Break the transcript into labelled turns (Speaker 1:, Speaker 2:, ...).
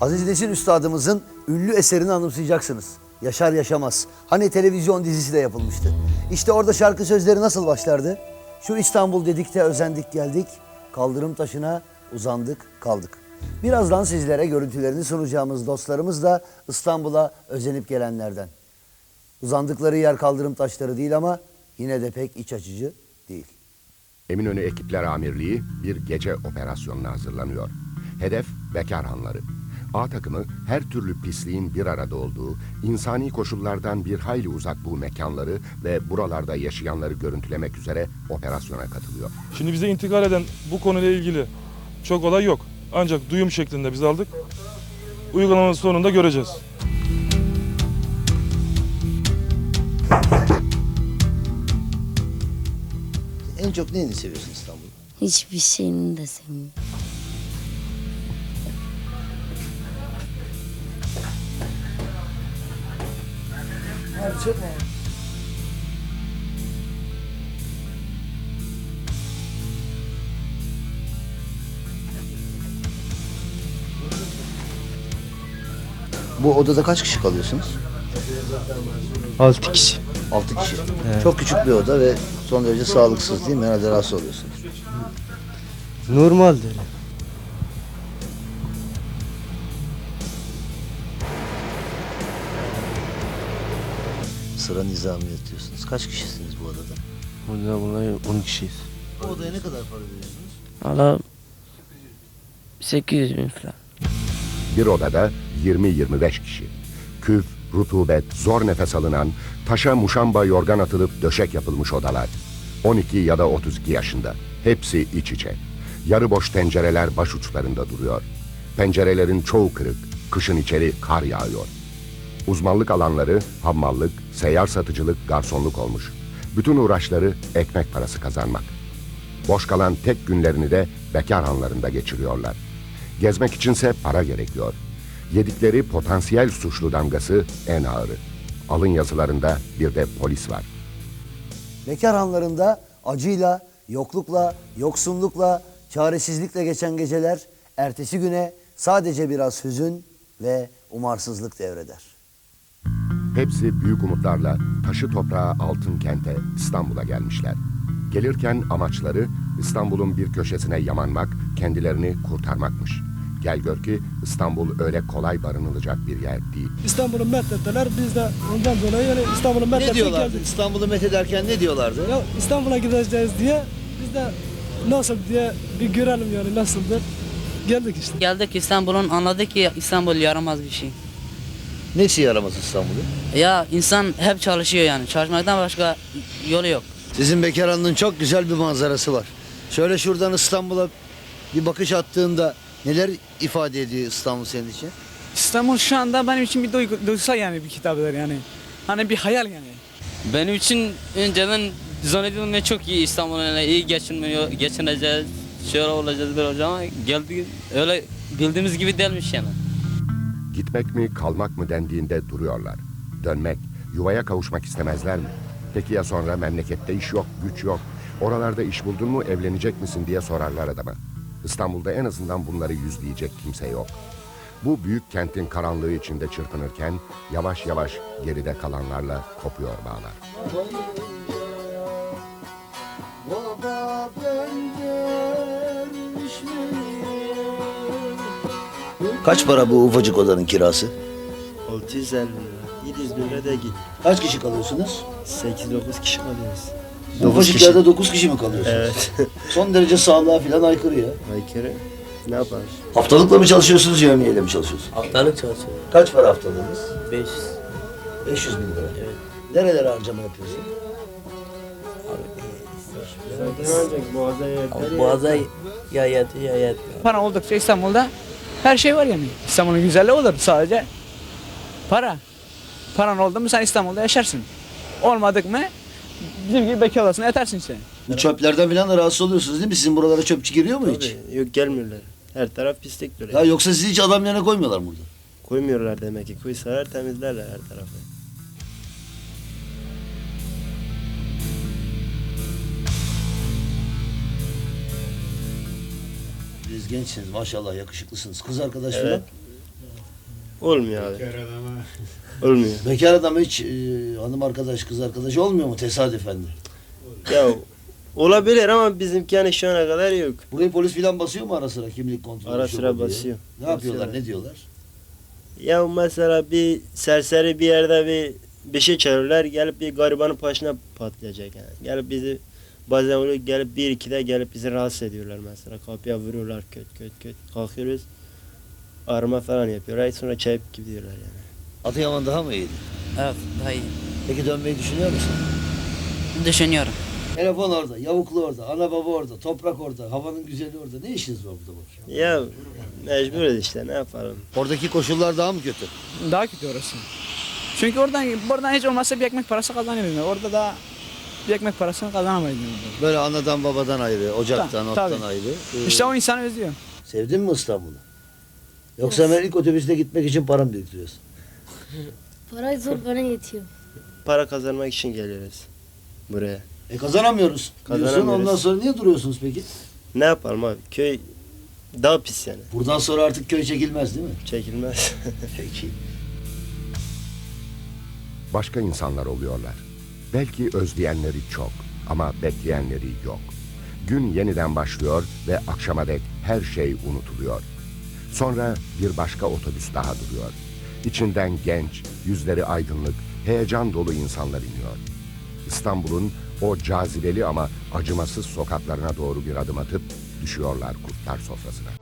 Speaker 1: Aziz Nesin Üstadımızın ünlü eserini anımsayacaksınız. Yaşar Yaşamaz. Hani televizyon dizisi de yapılmıştı. İşte orada şarkı sözleri nasıl başlardı? Şu İstanbul dedik de özendik geldik. Kaldırım taşına uzandık kaldık. Birazdan sizlere görüntülerini sunacağımız dostlarımız da İstanbul'a özenip gelenlerden. Uzandıkları yer kaldırım taşları değil ama yine de pek iç açıcı değil.
Speaker 2: Eminönü Ekipler Amirliği bir gece operasyonuna hazırlanıyor. Hedef bekar hanları. A takımı her türlü pisliğin bir arada olduğu, insani koşullardan bir hayli uzak bu mekanları ve buralarda yaşayanları görüntülemek üzere operasyona katılıyor.
Speaker 3: Şimdi bize intikal eden bu konuyla ilgili çok olay yok. Ancak duyum şeklinde biz aldık. Uygulamanın sonunda göreceğiz.
Speaker 1: En çok neyini seviyorsun İstanbul'da?
Speaker 4: Hiçbir şeyini de sevmiyorum.
Speaker 1: Bu odada kaç kişi kalıyorsunuz?
Speaker 5: 6 kişi.
Speaker 1: 6 kişi. Çok küçük bir oda ve son derece sağlıksız değil mi? Herhalde rahatsız oluyorsunuz.
Speaker 5: Normaldir.
Speaker 1: Sıra nizamiyet diyorsunuz. Kaç kişisiniz bu odada?
Speaker 5: Burada bunlar 10 kişiyiz.
Speaker 1: Bu odaya ne kadar para veriyorsunuz?
Speaker 4: Valla 800 bin falan.
Speaker 2: Bir odada 20-25 kişi. Küf, rutubet, zor nefes alınan, taşa muşamba yorgan atılıp döşek yapılmış odalar. 12 ya da 32 yaşında. Hepsi iç içe. Yarı boş tencereler baş uçlarında duruyor. Pencerelerin çoğu kırık. Kışın içeri kar yağıyor. Uzmanlık alanları hammallık, seyyar satıcılık, garsonluk olmuş. Bütün uğraşları ekmek parası kazanmak. Boş kalan tek günlerini de bekar hanlarında geçiriyorlar. Gezmek içinse para gerekiyor. Yedikleri potansiyel suçlu damgası en ağırı. Alın yazılarında bir de polis var.
Speaker 1: Bekar hanlarında acıyla, yoklukla, yoksunlukla, çaresizlikle geçen geceler ertesi güne sadece biraz hüzün ve umarsızlık devreder.
Speaker 2: Hepsi büyük umutlarla taşı toprağa altın kente İstanbul'a gelmişler. Gelirken amaçları İstanbul'un bir köşesine yamanmak, kendilerini kurtarmakmış. Gel gör ki İstanbul öyle kolay barınılacak bir yer değil.
Speaker 6: İstanbul'u methettiler. Biz de ondan dolayı yani İstanbul'u methettik geldik.
Speaker 1: İstanbul'u methederken ne diyorlardı?
Speaker 6: Ya İstanbul'a gideceğiz diye biz de nasıl diye bir görelim yani nasıldır. Geldik işte.
Speaker 7: Geldik İstanbul'un anladık ki İstanbul yaramaz bir şey.
Speaker 1: Nesi yaramaz İstanbul'u?
Speaker 7: Ya insan hep çalışıyor yani. Çalışmaktan başka yolu yok.
Speaker 1: Sizin bekar hanının çok güzel bir manzarası var. Şöyle şuradan İstanbul'a bir bakış attığında neler ifade ediyor İstanbul senin için?
Speaker 8: İstanbul şu anda benim için bir duygu, duygusal yani bir kitaptır yani. Hani bir hayal yani.
Speaker 9: Benim için önceden zannediyordum ne çok iyi İstanbul'un yani iyi geçinmiyor, geçineceğiz, şöyle olacağız böyle olacağız ama geldik öyle bildiğimiz gibi değilmiş yani.
Speaker 2: Gitmek mi kalmak mı dendiğinde duruyorlar. Dönmek, yuvaya kavuşmak istemezler mi? Peki ya sonra memlekette iş yok, güç yok. Oralarda iş buldun mu evlenecek misin diye sorarlar adama. İstanbul'da en azından bunları yüzleyecek kimse yok. Bu büyük kentin karanlığı içinde çırpınırken yavaş yavaş geride kalanlarla kopuyor bağlar.
Speaker 1: Kaç para bu ufacık odanın kirası?
Speaker 5: 650 lira. 700 bin lira da git.
Speaker 1: Kaç kişi kalıyorsunuz?
Speaker 5: 8-9 kişi kalıyoruz.
Speaker 1: Bu ufacık yerde 9 kişi mi kalıyorsunuz?
Speaker 5: Evet.
Speaker 1: Son derece sağlığa falan aykırı ya.
Speaker 5: Aykırı. Ne yaparız?
Speaker 1: Haftalıkla mı çalışıyorsunuz, yevmiyeyle mi çalışıyorsunuz?
Speaker 5: Haftalık çalışıyoruz.
Speaker 1: Kaç para haftalığınız?
Speaker 5: 500.
Speaker 1: 500 bin lira. Evet. Nerelere harcama yapıyorsun?
Speaker 5: Ancak boğaza yeter.
Speaker 9: Boğaza ya ya yatmıyor.
Speaker 8: Para oldukça İstanbul'da her şey var yani. İstanbul'un güzelliği odur sadece. Para. Paran oldu mu sen İstanbul'da yaşarsın. Olmadık mı bizim gibi bekar olasın yetersin işte.
Speaker 1: Bu çöplerden falan da rahatsız oluyorsunuz değil mi? Sizin buralara çöpçü giriyor mu hiç?
Speaker 5: Tabii, Yok gelmiyorlar. Her taraf pislik duruyor.
Speaker 1: Ya yoksa sizi hiç adam yerine koymuyorlar burada.
Speaker 5: Koymuyorlar demek ki. Koysalar temizlerler her tarafı.
Speaker 1: Siz gençsiniz maşallah yakışıklısınız. Kız arkadaş falan.
Speaker 5: Evet. Olmuyor abi. Olmuyor.
Speaker 1: Bekar adam hiç e, hanım arkadaş, kız arkadaş olmuyor mu tesadüfen de?
Speaker 5: Ya olabilir ama bizimki yani şu ana kadar yok.
Speaker 1: Burayı polis filan basıyor mu ara sıra kimlik kontrolü?
Speaker 5: Ara
Speaker 1: şu
Speaker 5: sıra
Speaker 1: bu diye?
Speaker 5: basıyor.
Speaker 1: Ne yapıyorlar, ne diyorlar?
Speaker 5: Ya mesela bir serseri bir yerde bir bir şey çağırırlar gelip bir garibanın başına patlayacak yani. Gelip bizi bazen oluyor gelip bir iki de gelip bizi rahatsız ediyorlar mesela. Kapıya vuruyorlar köt köt köt. Kalkıyoruz arama falan yapıyor. Ay sonra çayıp gidiyorlar yani.
Speaker 1: Adıyaman daha mı iyiydi?
Speaker 7: Evet daha iyi.
Speaker 1: Peki dönmeyi düşünüyor musun?
Speaker 7: Düşünüyorum.
Speaker 1: Telefon orada, yavuklu orada, ana baba orada, toprak orada, havanın güzeli orada. Ne işiniz var burada bak?
Speaker 5: Ya mecburuz işte ne yapalım.
Speaker 1: Oradaki koşullar daha mı kötü?
Speaker 8: Daha kötü orası. Çünkü oradan buradan hiç olmazsa bir ekmek parası kazanabilirim. Orada da bir ekmek parasını kazanamayız.
Speaker 1: Böyle anadan babadan ayrı, ocaktan,
Speaker 8: Ta-
Speaker 1: ottan
Speaker 8: tabii.
Speaker 1: ayrı. Ee,
Speaker 8: İşte o insanı özlüyor.
Speaker 1: Sevdin mi İstanbul'u? Yoksa hemen ilk otobüste gitmek için para mı biriktiriyorsun?
Speaker 4: Para zor bana yetiyor.
Speaker 5: Para kazanmak için geliyoruz buraya.
Speaker 1: E kazanamıyoruz. Diyorsun
Speaker 5: Kazanamıyoruz.
Speaker 1: ondan sonra niye duruyorsunuz peki?
Speaker 5: Ne yapalım abi köy daha pis yani.
Speaker 1: Buradan sonra artık köy çekilmez değil mi?
Speaker 5: Çekilmez.
Speaker 1: Peki.
Speaker 2: Başka insanlar oluyorlar. Belki özleyenleri çok ama bekleyenleri yok. Gün yeniden başlıyor ve akşama dek her şey unutuluyor. Sonra bir başka otobüs daha duruyor. İçinden genç, yüzleri aydınlık, heyecan dolu insanlar iniyor. İstanbul'un o cazibeli ama acımasız sokaklarına doğru bir adım atıp düşüyorlar kurtlar sofrasına.